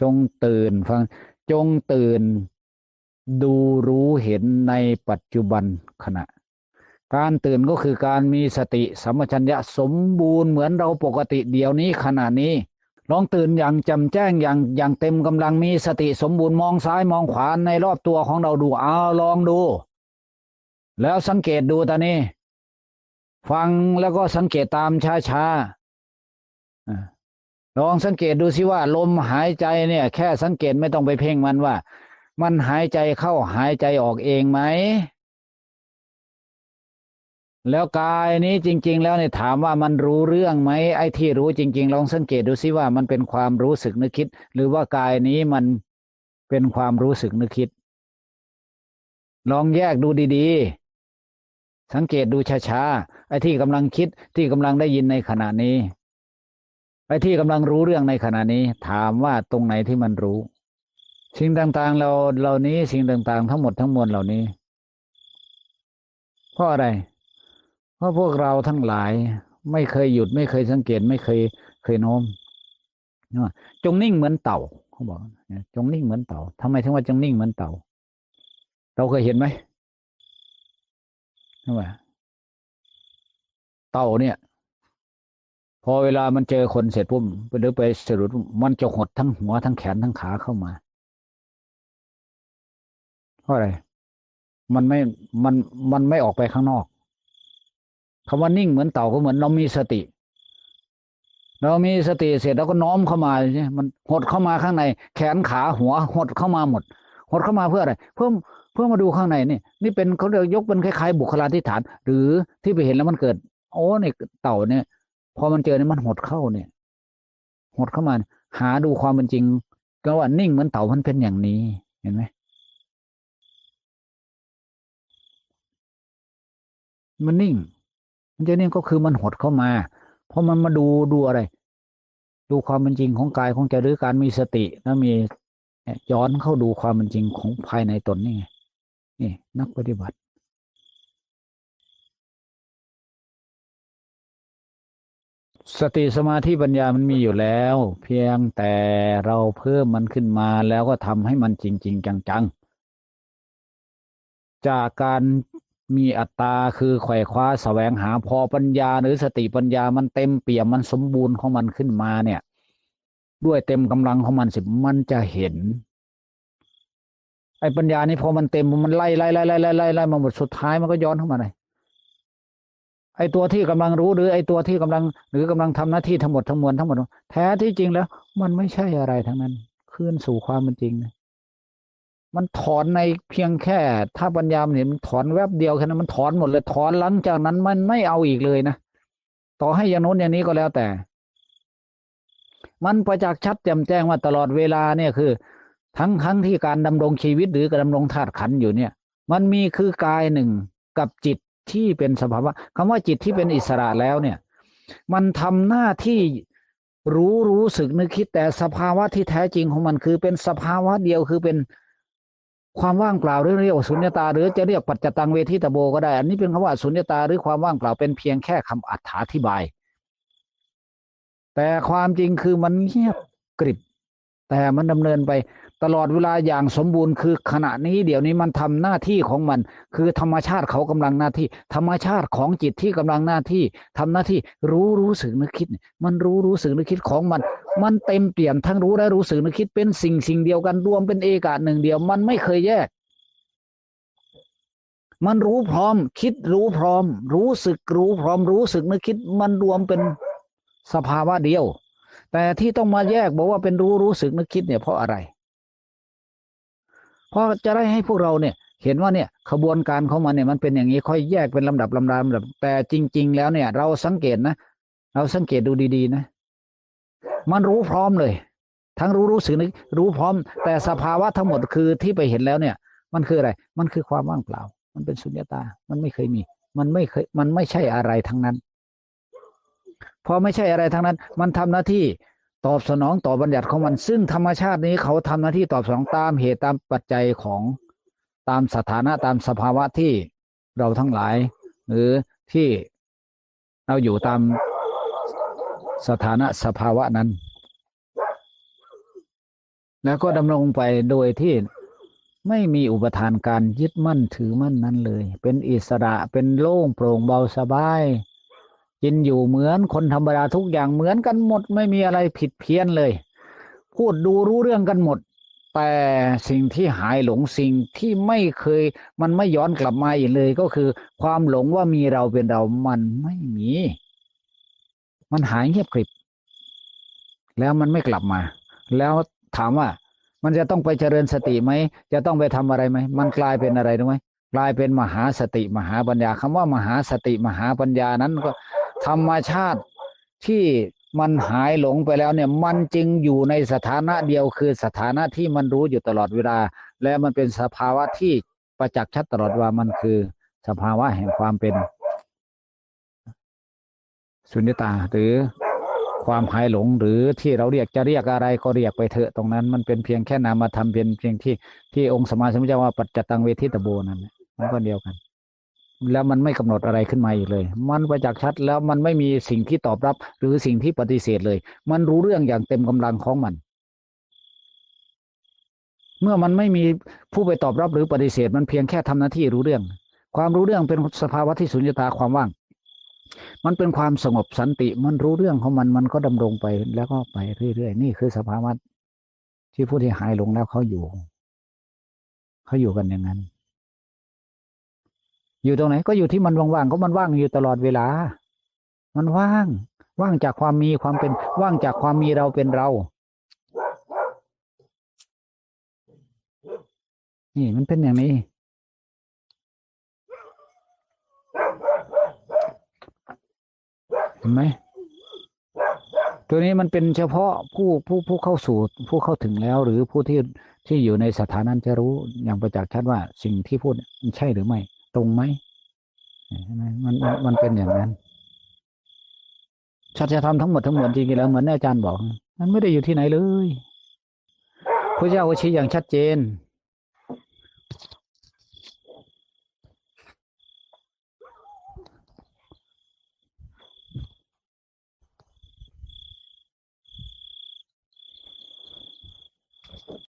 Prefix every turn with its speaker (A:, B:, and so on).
A: จงตื่นฟัง จงตื่น ดูรู้เห็นในปัจจุบันขณะ การตื่นก็คือการมีสติสัมปชัญญะสมบูรณ์เหมือนเราปกติเดี๋ยวนี้ขณะนี้ ลองตื่นอย่างจำแจ้งอย่างอย่างเต็มกำลังมีสติสมบูรณ์มองซ้ายมองขวาในรอบตัวของเราดูเอาลองดู แล้วสังเกตดูตอนนี้ ฟังแล้วก็สังเกตตามช้าๆอ่า ลองสังเกตดูสิว่า ลมหายใจเนี่ย แค่สังเกตไม่ต้องไปเพ่งมันว่า มันหายใจเข้าหายใจออกเองไหม แล้วกายนี้จริง ๆ แล้วเนี่ยถามว่ามันรู้เรื่องไหมไอ้ที่รู้จริง ๆ ลองสังเกตดูสิว่ามันเป็นความรู้สึกนึกคิด หรือว่ากายนี้มันเป็นความรู้สึกนึกคิด ลองแยกดูดีๆ สังเกตดูช้าๆไอ้ที่กำลังคิดที่กำลังได้ยินในขณะนี้ ไอ้ที่กำลังรู้เรื่องในขณะนี้ ถามว่าตรงไหนที่มันรู้ สิ่งต่างๆ เราเหล่านี้สิ่งต่างๆ ทั้งหมดทั้งมวลเหล่านี้เพราะอะไร เพราะพวกเราทั้งหลาย ไม่เคยหยุดไม่เคยสังเกตไม่เคยเคยโน้มจงนิ่งเหมือนเต่าเขาบอกจงนิ่งเหมือนเต่าทำไมถึงว่าจงนิ่งเหมือนเต่า เราเคยเห็นไหมทำไมเต่าเนี่ย พอเวลามันเจอคนเสร็จปุ๊บหรือไปสรุปมันจะหดทั้งหัวทั้งแขนทั้งขาเข้ามา เพราะอะไร มันไม่มันมันไม่ออกไปข้างนอกคำว่านิ่งเหมือนเต่าก็เหมือนเรามีสติ เรามีสติเสร็จแล้วก็น้อมเข้ามาใช่มันหดเข้ามาข้างใน แขนขาหัวหดเข้ามาหมด หดเข้ามาเพื่ออะไร เพื่อเพื่อมาดูข้างในนี่นี่เป็นเขาเรียกยกเป็นคล้ายๆบุคลาธิฐาน หรือที่ไปเห็นแล้วมันเกิด โอ้เนี่ยเต่าเนี่ย พอมันเจอเนี่ยมันหดเข้าเนี่ย หดเข้ามา หาดูความเป็นจริง ก็ว่านิ่งเหมือนเต่ามันเป็นอย่างนี้ เห็นไหมมันนิ่ง มันจะนิ่งก็คือมันหดเข้ามา เพราะมันมาดูดูอะไร ดูความเป็นจริงของกายของใจหรือการมีสติแล้วมีย้อนเข้าดูความเป็นจริงของภายในตนนี่ไงนี่นักปฏิบัติ สติสมาธิปัญญามันมีอยู่แล้ว เพียงแต่เราเพิ่มมันขึ้นมาแล้วก็ทำให้มันจริง ๆ จังๆ จากการมีอัตตาคือไขว่คว้าแสวงหาพอปัญญา หรือสติปัญญามันเต็มเปี่ยมมันสมบูรณ์ของมันขึ้นมาเนี่ย ด้วยเต็มกำลังของมันสิมันจะเห็นไอ้ปัญญานี่พอมันเต็มมันไล่ไล่ไล่ไล่ไล่ไล่ไล่มาหมดสุดท้ายมันก็ย้อนเข้ามาเลย ไอ้ตัวที่กำลังรู้หรือไอ้ตัวที่กำลัง หรือกำลังทำหน้าที่ทั้งหมดทั้งมวลทั้งหมด แท้ที่จริงแล้ว มันไม่ใช่อะไรทั้งนั้นคืนสู่ความเป็นจริง มันถอนในเพียงแค่ ถ้าปัญญามันเห็นมันถอนแวบเดียวแค่นั้นมันถอนหมดเลยถอนหลังจากนั้นมันไม่เอาอีกเลยนะต่อให้อย่างโน้นอย่างนี้ก็แล้วแต่ มันประจักษ์ชัดแจ่มแจ้งว่าตลอดเวลาเนี่ยคือ ทั้งทั้งที่การดำรงชีวิตหรือการดำรงธาตุขันอยู่เนี่ย มันมีคือกายหนึ่งกับจิต ที่เป็นสภาวะคำว่าจิตที่เป็นอิสระแล้วเนี่ย มันทำหน้าที่รู้รู้สึกนึกคิดแต่สภาวะที่แท้จริงของมันคือเป็นสภาวะเดียวคือเป็นความว่างเปล่าหรือเรียกว่าสุญญตา หรือจะเรียกปัจจตังเวทิตโบก็ได้ อันนี้เป็นคำว่าสุญญตาหรือความว่างเปล่าเป็นเพียงแค่คำอธิบาย แต่ความจริงคือมันเงียบกริบ แต่มันดำเนินไปตลอดเวลาอย่างสมบูรณ์คือขณะนี้เดี๋ยวนี้มันทำหน้าที่ของมัน คือธรรมชาติเขากำลังหน้าที่ ธรรมชาติของจิตที่กำลังหน้าที่ทำหน้าที่รู้รู้สึกนึกคิด มันรู้รู้สึกนึกคิดของมัน มันเต็มเปี่ยมทั้งรู้และรู้สึกนึกคิดเป็นสิ่งสิ่งเดียวกันรวมเป็นเอกาหนึ่งเดียวมันไม่เคยแยก มันรู้พร้อม คิดรู้พร้อม รู้สึกรู้พร้อม รู้สึกนึกคิด มันรวมเป็นสภาวะเดียว แต่ที่ต้องมาแยกบอกว่าเป็นรู้รู้สึกนึกคิดเนี่ยเพราะอะไร เพราะจะได้ให้พวกเราเนี่ย เห็นว่าเนี่ยขบวนการของมันเนี่ยมันเป็นอย่างนี้ค่อยแยกเป็นลำดับลำดับลำดับแต่จริง ๆ แล้วเนี่ย เราสังเกตนะเราสังเกตดูดี ๆ นะ มันรู้พร้อมเลย ทั้งรู้รู้สึกนึกรู้พร้อม แต่สภาวะทั้งหมดคือที่ไปเห็นแล้วเนี่ย มันคืออะไร มันคือความว่างเปล่า มันเป็นสุญญตา มันไม่เคยมี มันไม่เคย มันไม่ใช่อะไรทั้งนั้น พอไม่ใช่อะไรทั้งนั้น มันทำหน้าที่ตอบสนองต่อบัญญัติของมัน ซึ่งธรรมชาตินี้เขาทำหน้าที่ตอบสนองตามเหตุตามปัจจัยของตามสถานะตามสภาวะที่เราทั้งหลาย หรือที่เราอยู่ตามสถานะสภาวะนั้น แล้วก็ดำรงไปโดยที่ไม่มีอุปทานการยึดมั่นถือมั่นนั้นเลย เป็นอิสระเป็นโล่งโปร่งเบาสบาย กินอยู่เหมือนคนธรรมดาทุกอย่างเหมือนกันหมดไม่มีอะไรผิดเพี้ยนเลย พูดดูรู้เรื่องกันหมด แต่สิ่งที่หายหลงสิ่งที่ไม่เคย มันไม่ย้อนกลับมาอีกเลยก็คือ ความหลงว่ามีเราเป็นเรามันไม่มี มันหายเงียบกริบ แล้วมันไม่กลับมา แล้วถามว่า มันจะต้องไปเจริญสติไหมจะต้องไปทำอะไรไหมมันกลายเป็นอะไรรู้ไหมกลายเป็นมหาสติมหาปัญญาคำว่ามหาสติมหาปัญญานั้นก็ ธรรมชาติที่มันหายหลงไปแล้วเนี่ย มันจึงอยู่ในสถานะเดียวคือสถานะที่มันรู้อยู่ตลอดเวลา และมันเป็นสภาวะที่ประจักษ์ชัดตลอดว่ามันคือ สภาวะแห่งความเป็น สุญญตาหรือความหายหลงหรือที่เราเรียกจะเรียกอะไรก็เรียกไปเถอะตรงนั้น มันเป็นเพียงแค่นามธรรมเพียงเพียงที่ที่องค์สมมาสมุทเจ้าว่าปัจจตังเวทิตโบนั่นน่ะมันก็เดียวกัน แล้วมันไม่กำหนดอะไรขึ้นมาอีกเลย มันประจักษ์ชัดแล้วมันไม่มีสิ่งที่ตอบรับ หรือสิ่งที่ปฏิเสธเลย มันรู้เรื่องอย่างเต็มกำลังของมัน เมื่อมันไม่มีผู้ไปตอบรับหรือปฏิเสธ มันเพียงแค่ทำหน้าที่รู้เรื่อง ความรู้เรื่องเป็นสภาวะที่สุญญตาความว่าง มันเป็นความสงบสันติ มันรู้เรื่องของมันมันก็ดำรงไปแล้วก็ไปเรื่อยๆนี่คือสภาวะที่ผู้ที่หายหลงแล้วเขาอยู่ เขาอยู่กันอย่างนั้น อยู่ตรงไหน ก็อยู่ที่มันว่างๆก็มันว่างอยู่ตลอดเวลา มันว่าง ว่างจากความมีความเป็น ว่างจากความมีเราเป็นเรา นี่มันเป็นอย่างนี้ เห็นไหมตัวนี้มันเป็นเฉพาะผู้ผู้ผู้เข้าสู่ผู้เข้าถึงแล้ว หรือผู้ที่ที่อยู่ในสถานั้นจะรู้อย่างประจักษ์ชัดว่าสิ่งที่พูดมันใช่หรือไม่ ตรงไหมมันมันเป็นอย่างนั้นชัดจะทำทั้งหมดทั้งมวลจริงๆแล้วเหมือนอาจารย์บอก มันไม่ได้อยู่ที่ไหนเลยพระเจ้าก็ชี้อย่างชัดเจน